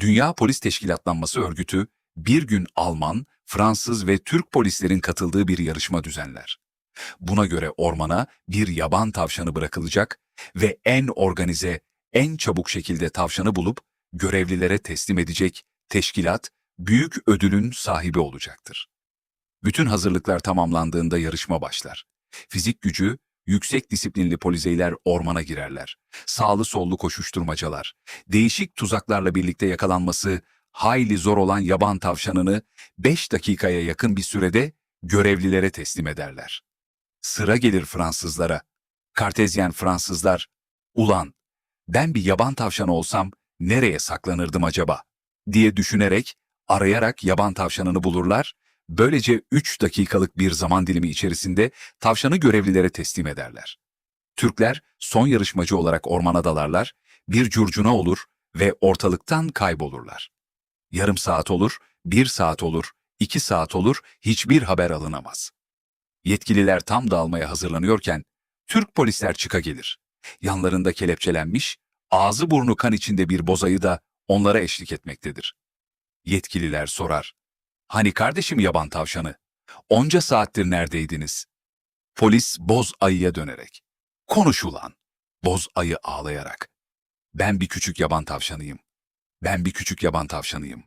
Dünya Polis Teşkilatlanması örgütü bir gün Alman, Fransız ve Türk polislerin katıldığı bir yarışma düzenler. Buna göre ormana bir yaban tavşanı bırakılacak ve en organize, en çabuk şekilde tavşanı bulup görevlilere teslim edecek teşkilat büyük ödülün sahibi olacaktır. Bütün hazırlıklar tamamlandığında yarışma başlar. Fizik gücü, yüksek disiplinli polizeyler ormana girerler. Sağlı sollu koşuşturmacalar, değişik tuzaklarla birlikte yakalanması hayli zor olan yaban tavşanını 5 dakikaya yakın bir sürede görevlilere teslim ederler. Sıra gelir Fransızlara. Kartezyen Fransızlar, ulan ben bir yaban tavşanı olsam nereye saklanırdım acaba diye düşünerek, arayarak yaban tavşanını bulurlar, böylece 3 dakikalık bir zaman dilimi içerisinde tavşanı görevlilere teslim ederler. Türkler son yarışmacı olarak ormana dalarlar, bir curcuna olur ve ortalıktan kaybolurlar. Yarım saat olur, bir saat olur, iki saat olur, hiçbir haber alınamaz. Yetkililer tam dağılmaya hazırlanıyorken, Türk polisler çıka gelir. Yanlarında kelepçelenmiş, ağzı burnu kan içinde bir bozayı da onlara eşlik etmektedir. Yetkililer sorar. Hani kardeşim yaban tavşanı? Onca saattir neredeydiniz? Polis boz ayıya dönerek. Konuş ulan. Boz ayı ağlayarak. Ben bir küçük yaban tavşanıyım. Ben bir küçük yaban tavşanıyım.